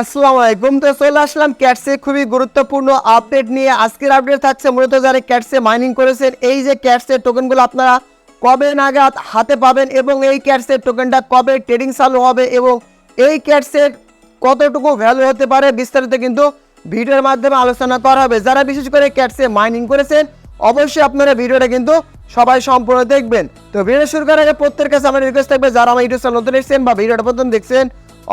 আসসালামু আলাইকুম। তো চলে আসলাম ক্যাটসে। খুবই গুরুত্বপূর্ণ আপডেট নিয়ে। আজকের আপডেট থাকছে মূলত যারা ক্যাটসে মাইনিং করেছেন, এই যে ক্যাটসের টোকেনগুলো আপনারা কবে নাগাদ হাতে পাবেন এবং এই ক্যাটসের টোকেনটা কবে ট্রেডিং চালু হবে এবং এই ক্যাটসের কতটুকু ভ্যালু হতে পারে বিস্তারিত কিন্তু ভিডিওর মাধ্যমে আলোচনা করা হবে। যারা বিশেষ করে ক্যাটসে মাইনিং করেছেন, অবশ্যই আপনারা ভিডিওটা কিন্তু সবাই সম্পূর্ণ দেখবেন। তো ভিডিও শুরু করার আগে প্রত্যেকের কাছে আমার রিকোয়েস্ট থাকবে, যারা আমার ইউটিউব চ্যানেল নতুন এসেছেন বা ভিডিওটা প্রথম দেখছেন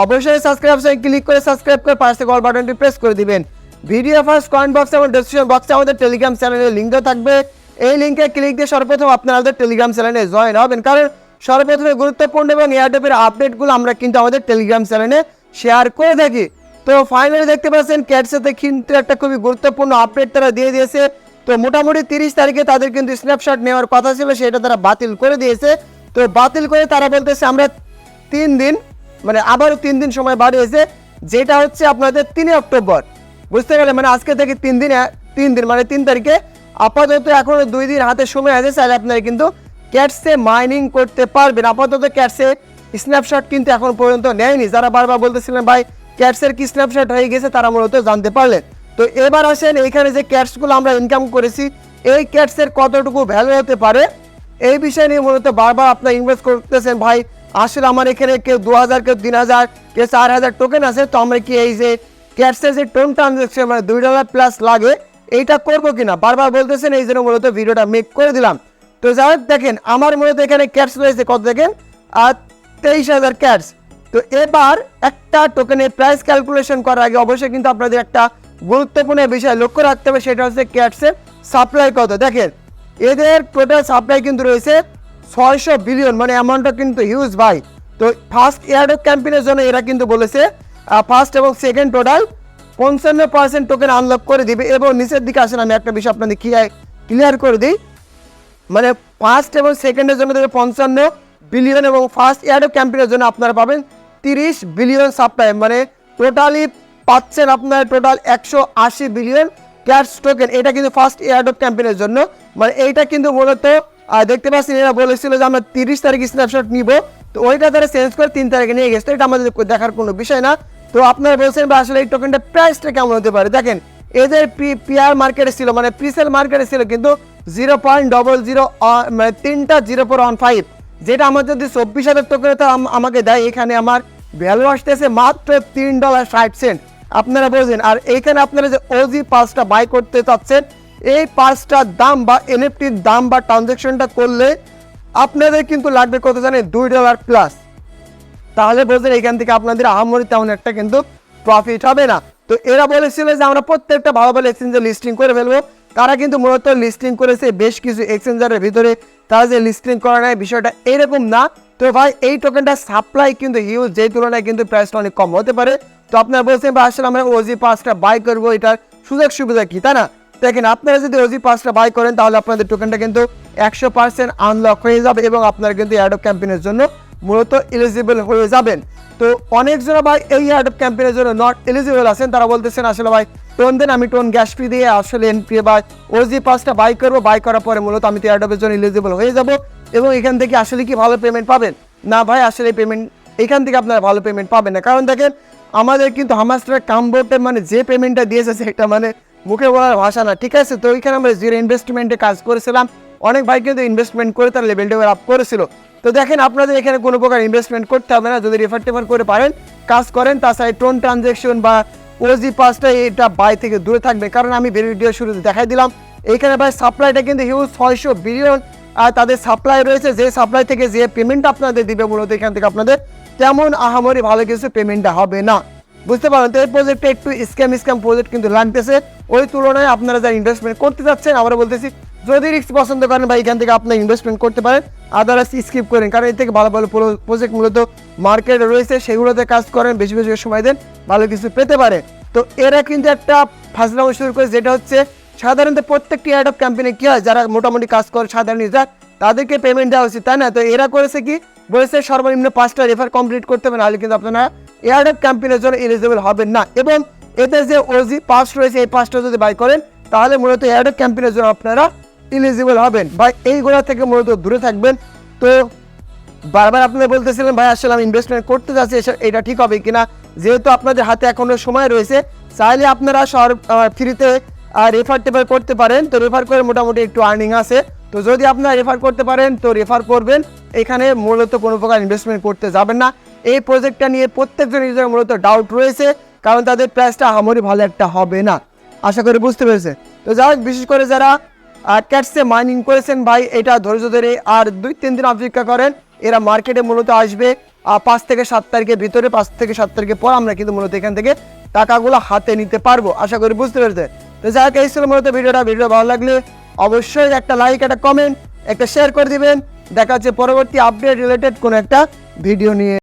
অবশ্যই সাবস্ক্রাইব অপশনে ক্লিক করে সাবস্ক্রাইব করে পাশে কল বাটনটি প্রেস করে দিবেন। ভিডিও ফার্স্ট কমেন্ট বক্স এবং ডেসক্রিপশন বক্সে আমাদের টেলিগ্রাম চ্যানেলের লিঙ্কও থাকবে। এই লিঙ্কে ক্লিক দিয়ে সর্বপ্রথম আপনারা আমাদের টেলিগ্রাম চ্যানেলে জয়েন হবেন। কারণ সর্বপ্রথমে গুরুত্বপূর্ণ এবং এয়ারটেপের আপডেটগুলো আমরা কিন্তু আমাদের টেলিগ্রাম চ্যানেলে শেয়ার করে থাকি। তো ফাইনালি দেখতে পাচ্ছেন ক্যাটসাতে কিন্তু একটা খুবই গুরুত্বপূর্ণ আপডেট তারা দিয়ে দিয়েছে। তো মোটামুটি তিরিশ তারিখে তাদের কিন্তু স্ন্যাপশট নেওয়ার কথা ছিল, সেটা তারা বাতিল করে দিয়েছে। তো বাতিল করে তারা বলতেছে, আমরা তিন দিন মানে আবারও তিন দিন সময় বাড়িয়েছে যেটা হচ্ছে আপনাদের তিন অক্টোবর। বুঝতে গেলে মানে আজকে থেকে তিন দিন তিন দিন মানে তিন তারিখে আপাতত এখনও দুই দিন হাতে সময় আছে, চাইলে আপনারা কিন্তু ক্যাটসে মাইনিং করতে পারবেন। আপাতত ক্যাটসে স্ন্যাপশট কিন্তু এখন পর্যন্ত নেয়নি। যারা বারবার বলতেছিলেন, ভাই, ক্যাটসের কি স্ন্যাপশট হয়ে গেছে? তারা মূলত জানতে পারলেন। তো এবার আসেন এইখানে যে ক্যাটসগুলো আমরা ইনকাম করেছি, এই ক্যাটসের কতটুকু ভ্যালু হতে পারে? এই বিষয় নিয়ে মূলত বারবার আপনার ইনভেস্ট করতেছেন, ভাই আসলে আমার এখানে কেউ দু হাজার, কেউ তিন হাজার, কেউ চার হাজার টোকেন আছে, তো আমরা কি এই যে ক্যাটসের যে টোন ট্রানজাকশন মানে দুই ডলার প্লাস লাগে, এইটা করব কিনা? বারবার বলতেছেন, এই জন্য মূলত ভিডিওটা মেক করে দিলাম। তো যাই দেখেন, আমার মূলত এখানে ক্যাটস রয়েছে, কত দেখেন? আর তেইশ হাজার ক্যাটস তো এবার একটা টোকেনের প্রাইস ক্যালকুলেশন করার আগে অবশ্যই কিন্তু আপনাদের একটা গুরুত্বপূর্ণ বিষয় লক্ষ্য রাখতে হবে, সেটা হচ্ছে ক্যাটসের সাপ্লাই কত। দেখেন, এদের টোটাল সাপ্লাই কিন্তু রয়েছে ছয়শো বিলিয়ন মানে অ্যামাউন্টটা কিন্তু হিউজ ভাই। তো ফার্স্ট এয়ারডপ ক্যাম্পেইনের জন্য এরা কিন্তু বলেছে ফার্স্ট এবং সেকেন্ড টোটাল পঞ্চান্ন পার্সেন্ট টোকেন আনলক করে দিবে এবং নিচের দিকে আসেন, আমি একটা বিষয় আপনাদের ক্লিয়ার করে দিই। মানে ফার্স্ট এবং সেকেন্ডের জন্য দেবে পঞ্চান্ন বিলিয়ন এবং ফার্স্ট এয়ারডপ ক্যাম্পেইনের জন্য আপনারা পাবেন তিরিশ বিলিয়ন সাপ্লাই মানে টোটালি পাচ্ছেন আপনার টোটাল একশো আশি বিলিয়ন ক্যাশ টোকেন এটা কিন্তু ফার্স্ট এয়ারডপ ক্যাম্পেইনের জন্য মানে এইটা কিন্তু মূলত দেখতে পাচ্ছেন, এরা বলেছিল যে আমরা তিরিশ তারিখ স্ন্যাপশট নিব। তো ওইটা তারা চেঞ্জ করে তিন তারিখে নিয়ে গেছে। এটা আমাদের দেখার কোনো বিষয় না। তো আপনারা বলছেন বা আসলে এই টোকেনটা প্রাইসটা কেমন হতে পারে? দেখেন, এদের পিআর মার্কেটে ছিল মানে প্রিসেল মার্কেটে ছিল কিন্তু জিরো পয়েন্ট ডবল জিরো মানে তিনটা জিরো ফোর ওয়ান ফাইভ যেটা আমার যদি চব্বিশ হাজার টোকেনে তো আমাকে দেয়, এখানে আমার ভ্যালু আসতেছে মাত্র তিন ডলার ষাট সেন্ট আপনারা বোঝেন আর এইখানে আপনারা যে ওজি পাসটা বাই করতে চাচ্ছেন এই পাসটার দাম বা এনএফটির দাম বা ট্রানজ্যাকশনটা করলে আপনাদের কিন্তু লাগবে কত জানেন? দুই ডলার প্লাস তাহলে বলছেন এখান থেকে আপনাদের আহামরি তেমন একটা কিন্তু প্রফিট হবে না। তো এরা বলেছিল যে আমরা প্রত্যেকটা ভালো ভালো এক্সচেঞ্জে লিস্টিং করে ফেলব। তারা কিন্তু মূলত লিস্টিং করেছে বেশ কিছু এক্সচেঞ্জারের ভিতরে। তারা যে লিস্টিং করা নেয় বিষয়টা এরকম না। তো ভাই, এই টোকেনটা সাপ্লাই কিন্তু হিউজ যেই তুলনায় কিন্তু প্রাইসটা অনেক কম হতে পারে। তো আপনারা বলছেন বা আসলে আমরা ওজি পাসটা বাই করব, এটার সুযোগ সুবিধা কি? তাই না। দেখেন, আপনারা যদি ওজি পাসটা বাই করেন, তাহলে আপনাদের টোকেনটা কিন্তু একশো পার্সেন্ট আনলক হয়ে যাবে এবং আপনারা কিন্তু অ্যাডপ ক্যাম্পেইনের জন্য মূলত এলিজিবল হয়ে যাবেন। তো অনেকজন ভাই এই অ্যাডপ ক্যাম্পেইনের জন্য নট এলিজিবল আছেন, তারা বলতেছেন, আসলে ভাই টোন দেন, আমি টোন গ্যাস ফি দিয়ে আসলে এনপি বা ওজি পাসটা বাই করব। বাই করার পরে মূলত আমি তো অ্যাডপের জন্য এলিজিবল হয়ে যাব এবং এখান থেকে আসলে কি ভালো পেমেন্ট পাবেন? না ভাই, আসলে পেমেন্ট এখান থেকে আপনারা ভালো পেমেন্ট পাবেন না। কারণ দেখেন, আমাদের কিন্তু হামাস্টার কামবোর্ডে মানে যে পেমেন্টটা দিয়েছে, সেটা মানে মুখে বলার ভাষা না। ঠিক আছে? তো ওইখানে আমরা জিরো ইনভেস্টমেন্টে কাজ করেছিলাম। অনেক ভাই কিন্তু ইনভেস্টমেন্ট করে তার লেভেলটা আপ করেছিল। তো দেখেন আপনাদের এখানে কোনো প্রকার ইনভেস্টমেন্ট করতে হবে না। যদি রেফার টেফার করে পারেন, কাজ করেন তাছাড়া টোন ট্রানজেকশন বা ওজি পাসটা এটা বাই থেকে দূরে থাকবে। কারণ আমি ভিডিও শুরুতে দেখাই দিলাম। এইখানে ভাই সাপ্লাইটা কিন্তু হিউজ ছয়শো বিলিয়ন আর তাদের সাপ্লাই রয়েছে। যে সাপ্লাই থেকে যে পেমেন্ট আপনাদের দিবে মূলত এখান থেকে আপনাদের, তেমন আহামরি ভালো কিছু পেমেন্টটা হবে না। বুঝতে পারেন তো এই প্রজেক্টটা একটু স্ক্যাম স্ক্যাম প্রজেক্ট কিন্তু লাগতেছে। ওই তুলনায় আপনারা যারা ইনভেস্টমেন্ট করতে যাচ্ছেন, আমরা বলতেছি, যদি রিস্ক পছন্দ করেন বা এখান থেকে আপনার ইনভেস্টমেন্ট করতে পারেন। আদারস স্কিপ করেন, কারণ এর থেকে ভালো ভালো প্রজেক্ট মূলত মার্কেটে রয়েছে, সেগুলোতে কাজ করেন, বেশি বেশি সময় দেন, ভালো কিছু পেতে পারে। তো এরা কিন্তু একটা ফাজলামো শুরু করে, যেটা হচ্ছে, সাধারণত প্রত্যেকটি অ্যাড অফ ক্যাম্পেইনে কি হয়, যারা মোটামুটি কাজ করে, সাধারণ ইউজার তাদেরকে পেমেন্ট দেওয়া উচিত তাই না? তো এরা করেছে কি, বলেছে সর্বনিম্ন পাঁচটা রেফার কমপ্লিট করতে হবে, নাহলে কিন্তু আপনারা এয়ারডেপ ক্যাম্পেইনের জন্য এলিজিবল হবেন না। এবং এতে যে ওজি পাস রয়েছে, এই পাসটা যদি বাই করেন, তাহলে মূলত এয়ারডেপ ক্যাম্পেইনের জন্য আপনারা এলিজিবল হবেন। বা এইগুলা থেকে মূলত দূরে থাকবেন। তো বারবার আপনি বলতেছিলেন ভাই, আসলে আমি ইনভেস্টমেন্ট করতে যাচ্ছি এটা ঠিক হবে কিনা? যেহেতু আপনাদের হাতে এখনও সময় রয়েছে, চাইলে আপনারা শহর ফ্রিতে রেফার টেফার করতে পারেন। তো রেফার করে মোটামুটি একটু আর্নিং আছে। তো যদি আপনারা রেফার করতে পারেন, তো রেফার করবেন। এখানে মূলত কোনো প্রকার ইনভেস্টমেন্ট করতে যাবেন না। এই প্রজেক্টটা নিয়ে প্রত্যেকজন ইউজার মূলত ডাউট রয়েছে কারণ তাদের প্রাইসটা আমারই ভালো একটা হবে না। আশা করি বুঝতে পেরেছে। তো যাই হোক, বিশেষ করে যারা ক্যাটসে মাইনিং করেছেন ভাই এটা ধৈর্য ধরে আর দুই তিন দিন অপেক্ষা করেন এরা মার্কেটে মূলত আসবে পাঁচ থেকে সাত তারিখের ভিতরে পাঁচ থেকে সাত তারিখের পর আমরা কিন্তু মূলত এখান থেকে টাকাগুলো হাতে নিতে পারব। আশা করি বুঝতে পেরেছে। তো যাই হোক এই ছিল মূলত ভিডিওটা। ভিডিও ভালো লাগলে অবশ্যই একটা লাইক একটা কমেন্ট একটা শেয়ার করে দিবেন। দেখা হচ্ছে পরবর্তী আপডেট রিলেটেড কোনো একটা ভিডিও নিয়ে।